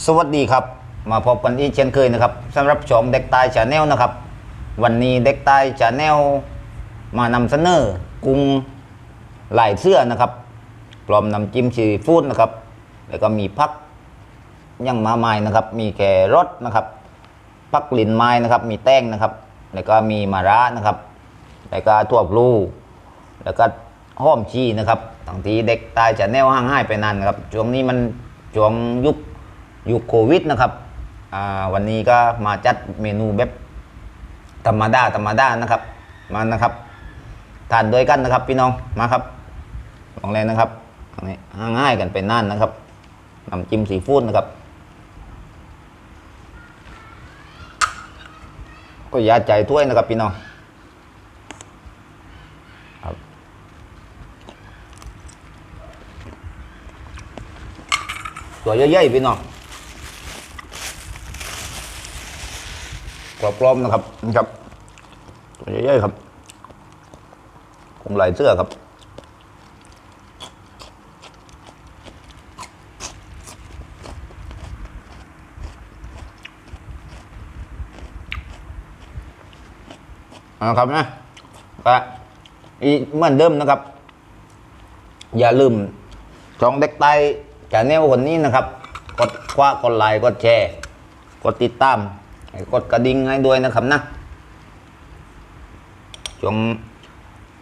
สวัสดีครับ มาพบกันอีกเช่นเคยนะครับสำหรับชมเด็กตายชาแนลนะครับ วันนี้เด็กตายชาแนลมานำเสนอกุ้งลายเสื้อนะครับพร้อมนำจิ้มซีฟู้ดนะครับ แล้วก็มีพักยังมาใหม่นะครับ มีแครอทนะครับพักลินไม้นะครับ มีแต้งนะครับ แล้วก็มีมะระนะครับ แล้วก็ถั่วพลูแล้วก็ห้อมชีนะครับทั้งที่เด็กตายจะแนวห่างหายไปนานนะครับช่วงนี้มันช่วงยุค ยุคโควิดนะครับวันนี้ก็มาจัดเมนูแบบธรรมดาธรรมดานะครับมานะครับทานด้วยกันนะครับพี่น้องมาครับลองเลยนะครับอันนี้ห่างหายกันไปนานนะครับน้ำจิ้มซีฟู้ดนะครับ ก็ยาใจถ้วยนะครับพี่น้องตัวใหญ่ๆพี่น้อง กรอบๆนะครับนี่ครับตัวใหญ่ๆครับคงไหลเสื้อครับเอาละครับนะก็อีเหมือนเดิมนะครับ อย่าลืมช่องเด็กใต้ชาแนลคนนี้นะครับ กดคว้ากดไลค์กดแชร์ กดติดตาม กดกระดิ่งให้ด้วยนะครับนะช่วง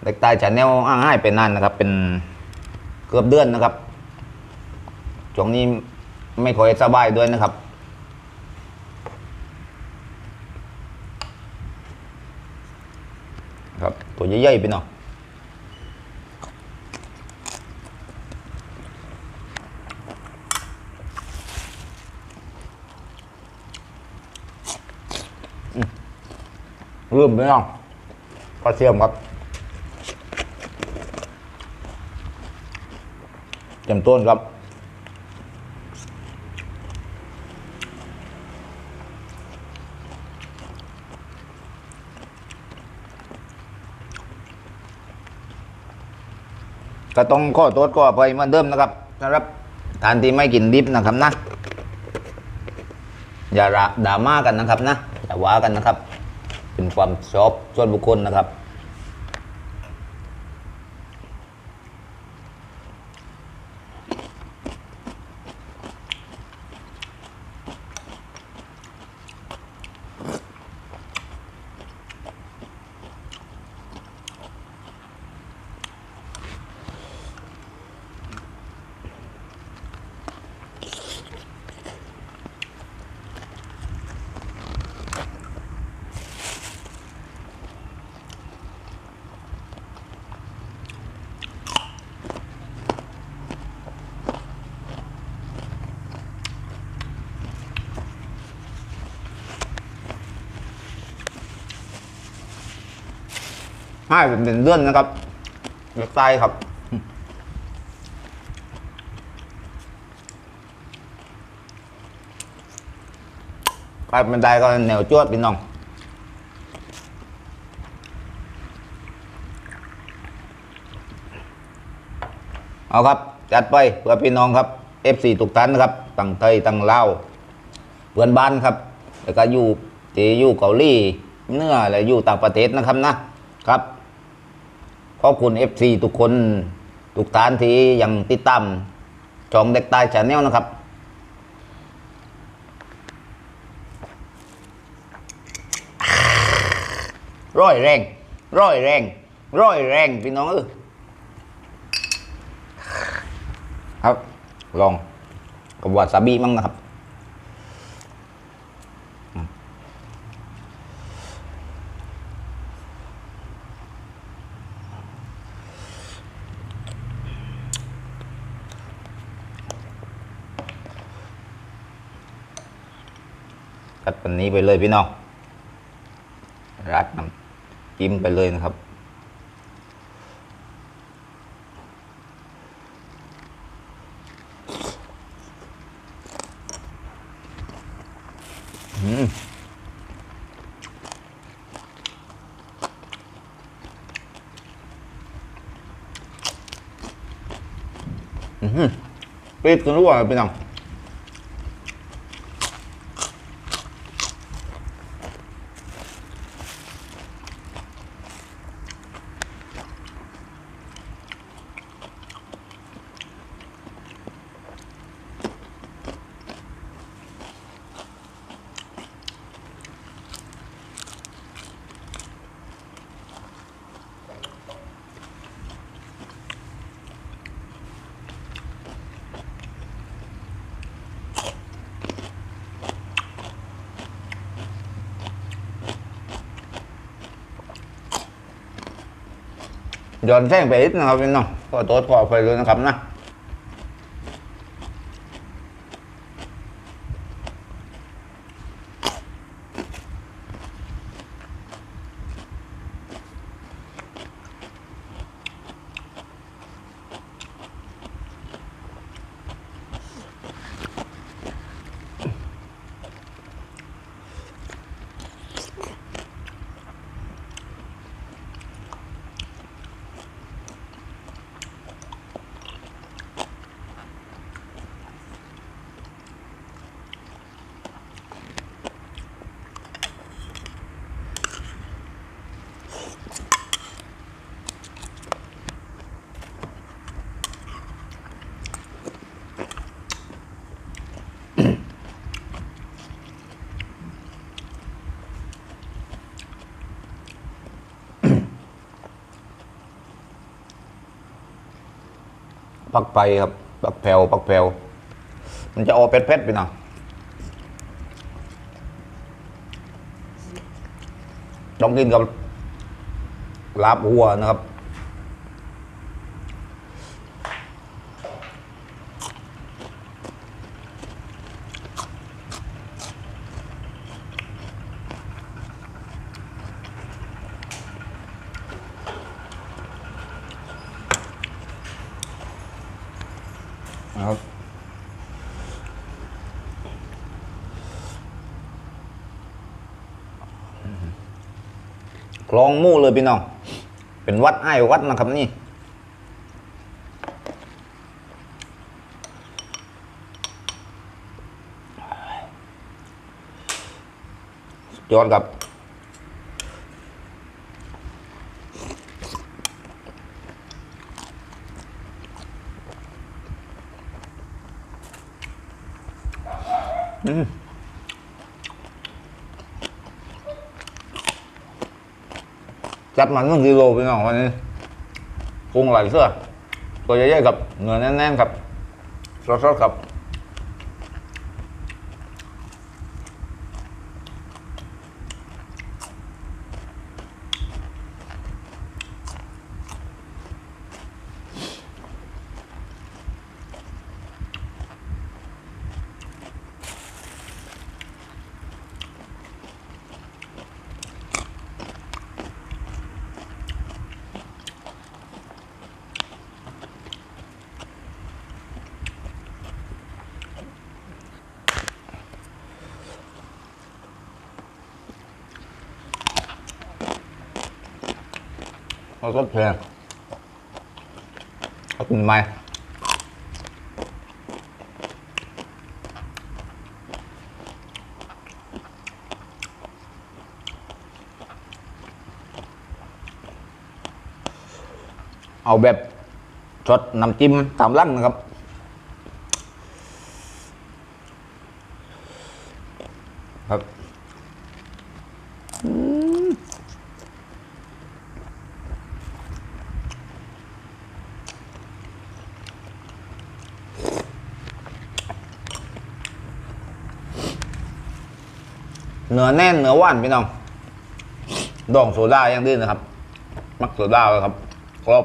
เด็กใต้ชาแนลอ้างให้เป็นนานนะครับ เป็นเกือบเดือนนะครับช่วงนี้ไม่ค่อยสบายด้วยนะครับครับตัวใหญ่ๆไปหน่อย ลืมไปน้องกระเทียมครับเต็มต้นครับก็ต้องข้อโทษก็อภัยเหมือนเดิมนะครับสำหรับทานที่ไม่กินดิบนะครับนะ อย่าระด่าม่ากันนะครับนะ อย่าว่ากันนะครับ เป็นความชอบส่วนบุคคลนะครับ ให้เป็นเดือนนะครับเลือกใต้ครับใครเป็นได้ก็แนวจวดพี่น้องเอาครับ จัดไปเพื่อพี่น้องครับ F4 ทุกท่านนะครับตั้งไทยตั้งลาวเพื่อนบ้านครับ แล้วก็อยู่ที่อยู่เกาหลีเนื้อและอยู่ต่างประเทศนะครับนะครับ ขอบคุณ FC ทุกคนทุกท่านที่ยังติดตามช่องเด็กใต้ชาแนลนะครับ ร้อยแรง ร้อยแรง ร้อยแรง พี่น้องเออครับ ลองกับวาซาบิมั่งนะครับ นนี้ไปเลยพี่น้องรัดน้ำจิ้มไปเลยนะครับ อืมอืมปิดกันรู้ว่าพี่น้อง ย้อนแท่งไปนิดนะครับพี่น้องก็โต๊ดขอไปเลยนะครับนะ ปักไปครับปักแผ่วปักแผ่วมันจะออกเผ็ดๆไปหน่อยต้องกินกับลาบวัวนะครับ คลองมู่เลยพี่น้อง เป็นวัดไอ้วัดนะครับนี่สุดยอดครับ จัดมันต้องกิโลไปน้องวันนี้กุ้งไหลเสื้อตัวใหญ่ๆกับเนื้อแน่นๆครับสดๆครับ เอาสดเพลงเอาคุณไหมเอาแบบสดน้ำจิ้มตามลั่งนะครับ เนื้อแน่นเนื้อหวานพี่น้องดองโซดาอย่างดีนะครับ มักโซดาเลยครับครบ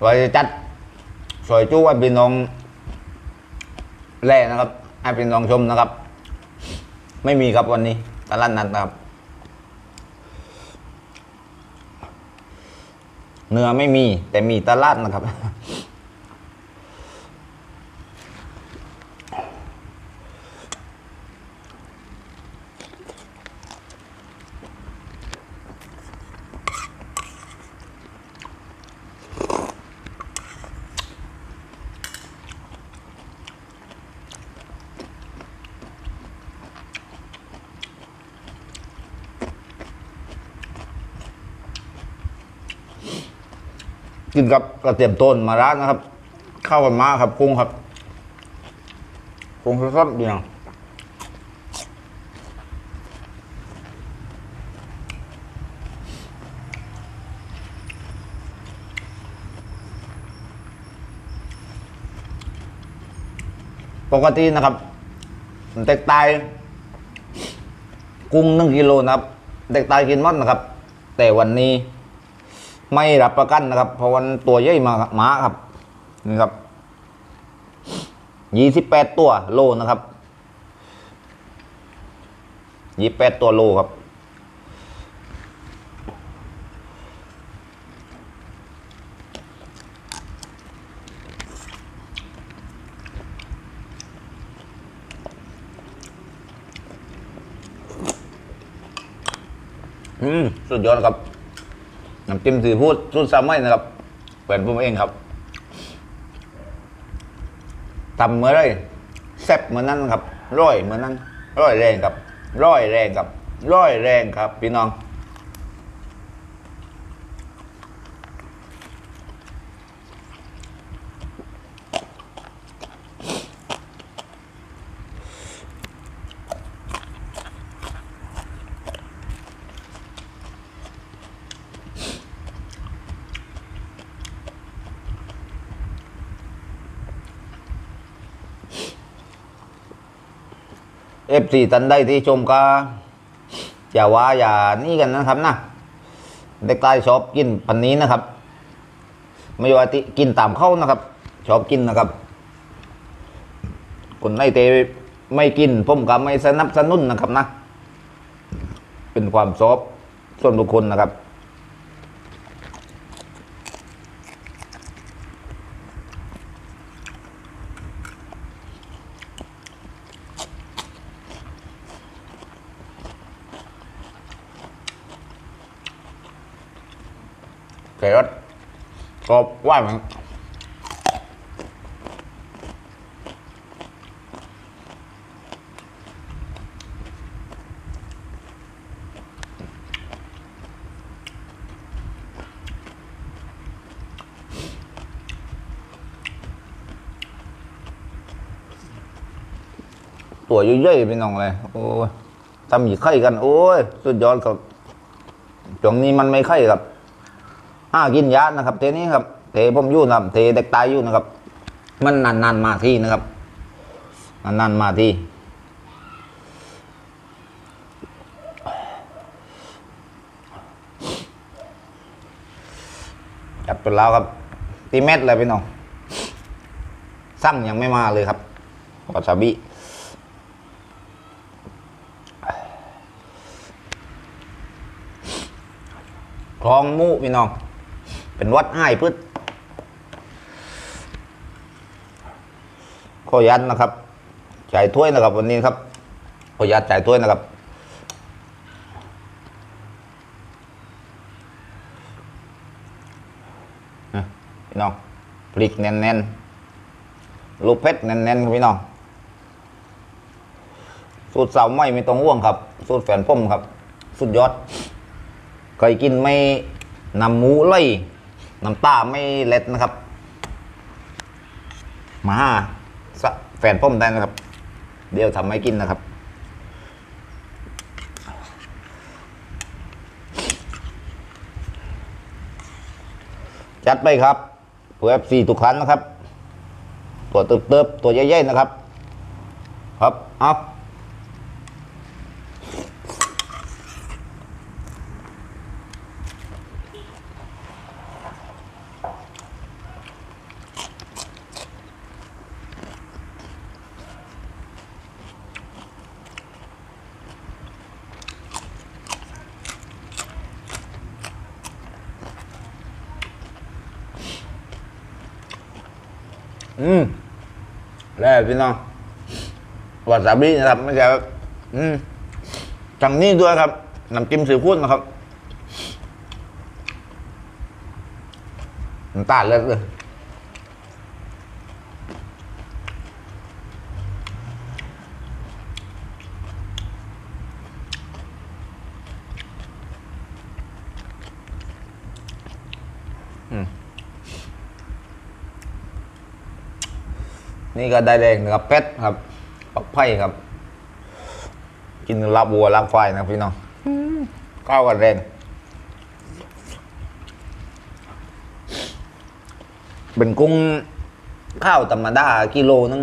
ไว้จัดสวยจู้ให้พี่น้องแล่นะครับให้พี่น้องชมนะครับ ไม่มีครับวันนี้ตลาดนัดนะครับ เนื้อไม่มีแต่มีตลาดนะครับ กินกับกระเทียมต้นมาร้านนะครับ เข้ากันมากครับกุ้งครับกุ้งสดๆดียวปกตินะครับเด็กตาย กุ้งหนึ่งกิโลนะครับ เด็กตายกินหมดนะครับ แต่วันนี้ ไม่รับประกันนะครับ เพราะวันตัวใหญ่มาหมาครับนี่ครับยี่สิบแปดตัวโลนะครับยี่แปดตัวโลครับ อืม สุดยอดครับ น้ำจิ้มซีฟู้ดสูตรซาไม่นะครับเป็นผมเองครับทำเมื่อไรแซ่บเหมือนนั้นครับ ร้อยเหมือนนั้น ร้อยแรงครับ ร้อยแรงครับ ร้อยแรงครับ พี่น้อง เอฟซีตันได้ที่ชมก็อย่าว่าอย่านี่กันนะครับนะเด็กใต้ชอบกินปันนี้นะครับ ไม่ว่าที่กินตามเข้านะครับ ชอบกินนะครับ คนในเตไม่กินผมก็ไม่สนับสนุนนะครับนะ เป็นความชอบส่วนบุคคลนะครับ แครอทก็ว่าเหมือนตัวเย่อยๆพี่น้องเลยโอ้ยทำหยีไข่กัน โอ้ย สุดยอดครับช่วงนี้มันไม่ไข่ครับ ห้ากินยานะครับเทนี้ครับเทผมอยู่นะครับเทเด็กตายอยู่นะครับ มันนานๆมาที่นะครับนานๆมาที่จับไปแล้วครับ ตีเม็ดเลยพี่น้องสั่งยังไม่มาเลยครับวาซาบิคลองมูพี่น้อง เป็นวัดอ้ายพืชขอยันนะครับจ่ายถ้วยนะครับ วันนี้ครับขอยันจ่ายถ้วยนะครับนะพี่น้องพริกแน่นๆลูกเพชรแน่นๆครับพี่น้องสูตรเสาไม่ไม่ต้องห่วงครับ สูตรแฟนพ่มครับ สุดยอดเคยกินไม่นำหมูเลย น้ำตาไม่เล็ดนะครับ มาสะแฟนพ่มได้นะครับ เดี๋ยวทำให้กินนะครับ จัดไปครับเพื่อ FC ทุกครั้งนะครับ ตัวเติบๆตัวใหญ่ๆนะครับ ครับเอา อืมแล้วพี่น้องวาซาบินะครับไม่ใช่แบบอืมจังนี้ด้วยครับน้ำจิ้มซีฟู้ดนะครับน้ำตาลเล็ดเลยอืม นี่ก็ได้แรงนะครับเป็ดครับปักไผ่ครับ กินลาบวัวลาบควายนะพี่น้องข้าวกันแรงเป็นกุ้งข้าวธรรมดากิโลนึง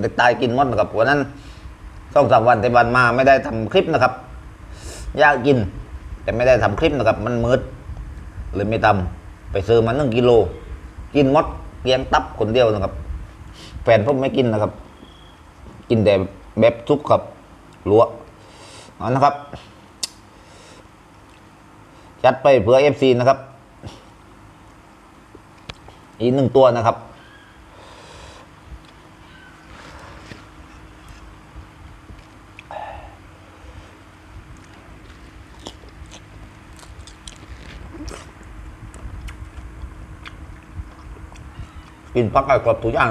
เด็กตายกินหมดนะครับวันนั้นสองสามวันที่วันมาไม่ได้ทำคลิปนะครับอยากกิน แต่ไม่ได้ทำคลิปนะครับ มันมืดเลยไม่ทำไปซื้อมาหนึ่งกิโล กินหมดเกลียงตับคนเดียวนะครับ แฟนผมไม่กินนะครับ กินแต่แบบซุปครับลวกเอานะครับจัดไปเผื่อเอฟซีนะครับ อีกหนึ่งตัวนะครับ กินพักไก่กรอบทุกอย่าง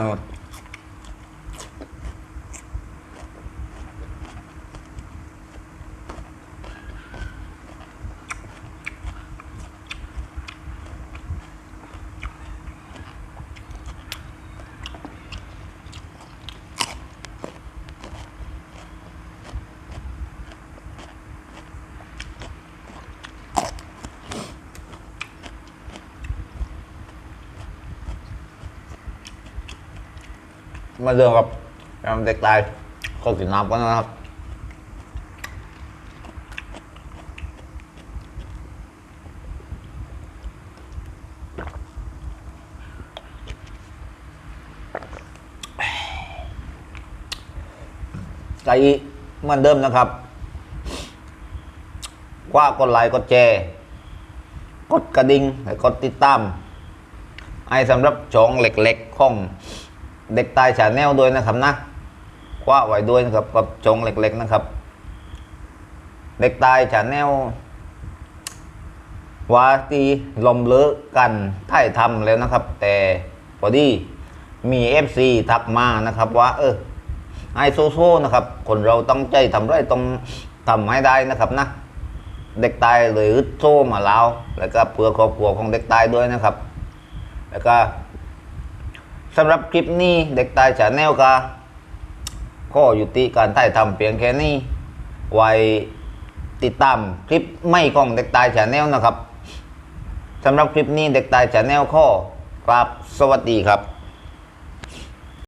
มาเรื่องกับยำเด็กตายก็กินน้ำกันนะครับไก่เหมือนเดิมนะครับ กว่ากดไลค์กดแชร์กดกระดิ่งและกดติดตามให้สำหรับช่องเล็กๆของ เด็กตายชาแนลด้วยนะครับนะคว้าไว้ด้วยนะครับกับช่องเล็กๆนะครับ เด็กตายชาแนลว่าตีลมเลอะกันถ่ายทำแล้วนะครับ แต่พอดีมี FC ทักมานะครับ ว่า เออไอโซโซนะครับ คนเราต้องใจทำไรต้องทำให้ได้นะครับนะเด็กตายเลยอึดโซมาแล้วแล้วก็เพื่อครอบครัวของเด็กตายด้วยนะครับ แล้วก็ สำหรับคลิปนี้เด็กตายชาแนลก็ข้อยุติการถ่ายทำเพียงแค่นี้ไว้ติดตามคลิปไม่ของเด็กตายชาแนลนะครับสำหรับคลิปนี้เด็กตายชาแนลข้อกราบสวัสดีครับ